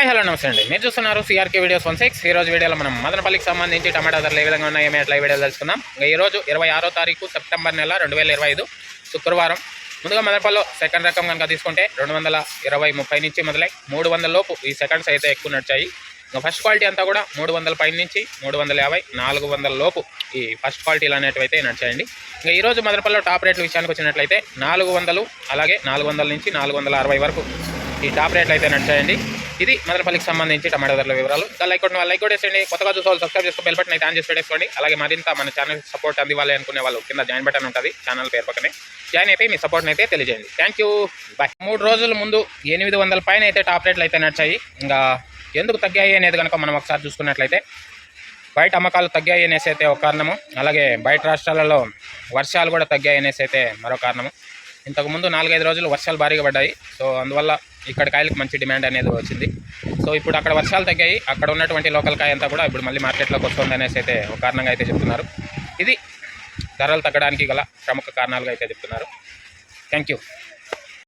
Hi hello నమస్తే అండి. మీరు చూస్తున్నారు సిఆర్కే వీడియోస్ వన్ సిక్స్ ఈ రోజు వీడియోలో మనం మదనపల్లికి సంబంధించి టమాటా ధరలు ఏ విధంగా ఉన్నాయో మేము ఈ వీడియో తెలుసుకుందాం. ఈ రోజు ఇరవై ఆరో తారీఖు సెప్టెంబర్ నెల రెండు వేల ఇరవై ఐదు శుక్రవారం. ముందుగా మదనపల్లిలో సెకండ్ రకం కనుక తీసుకుంటే రెండు వందల ఇరవై ముప్పై నుంచి మొదలై మూడు వందల లోపు ఈ సెకండ్స్ అయితే ఎక్కువ నడిచాయి. ఇంకా ఫస్ట్ క్వాలిటీ అంతా కూడా మూడు వందల పైన నుంచి మూడు వందల యాభై నాలుగు వందల లోపు ఈ ఫస్ట్ క్వాలిటీలు అనేటివి అయితే నడిచాయండి. ఇంకా ఈరోజు మదనపల్లిలో టాప్ రేట్ల విషయానికి వచ్చినట్లయితే నాలుగు వందలు అలాగే నాలుగు వందల నుంచి నాలుగు వందల అరవై వరకు ఈ టాప్ రేట్లు అయితే నడిచాయండి. ఇది మదనపల్లికి సంబంధించి టమాటా ధరల వివరాలు. లైక్ కొట్టిన వాళ్ళు లైక్ కొట్టేసండి కొత్తగా చూసే సబ్స్క్రైబ్ చేసుకో బెల్ బటన్ అయితే ఆన్ చేసి పెట్టేసుకోండి. అలాగే మరింత మన ఛానల్ సపోర్ట్ అందివ్వాలి అనుకునే వాళ్ళు కింద జాయిన్ బటన్ ఉంటుంది. ఛానల్ పేరు పక్కనే జాయిన్ అయిపోయి మీ సపోర్ట్ని అయితే తెలియజేయండి. థ్యాంక్ యూ బాయ్ మూడు రోజుల ముందు ఎనిమిది వందల పైన అయితే టాప్ రేట్లు అయితే నడిచాయి. ఇంకా ఎందుకు తగ్గాయి అనేది కనుక మనం ఒకసారి చూసుకున్నట్లయితే బయట అమ్మకాలు తగ్గాయి అనేసి అయితే ఒక కారణము. అలాగే బయట రాష్ట్రాలలో వర్షాలు కూడా తగ్గాయి అనేసి అయితే మరో కారణము. ఇంతకుముందు నాలుగైదు రోజులు వర్షాలు భారీగా పడ్డాయి. సో అందువల్ల ఇక్కడ కాయలకు మంచి డిమాండ్ అనేది వచ్చింది. సో ఇప్పుడు అక్కడ వర్షాలు తగ్గాయి. అక్కడ ఉన్నటువంటి లోకల్ కాయ అంతా కూడా ఇప్పుడు మళ్ళీ మార్కెట్లోకి వస్తుంది అనేసి అయితే ఒక కారణంగా అయితే చెప్తున్నారు. ఇది ధరలు తగ్గడానికి గల ప్రముఖ కారణాలుగా అయితే చెప్తున్నారు. Thank you.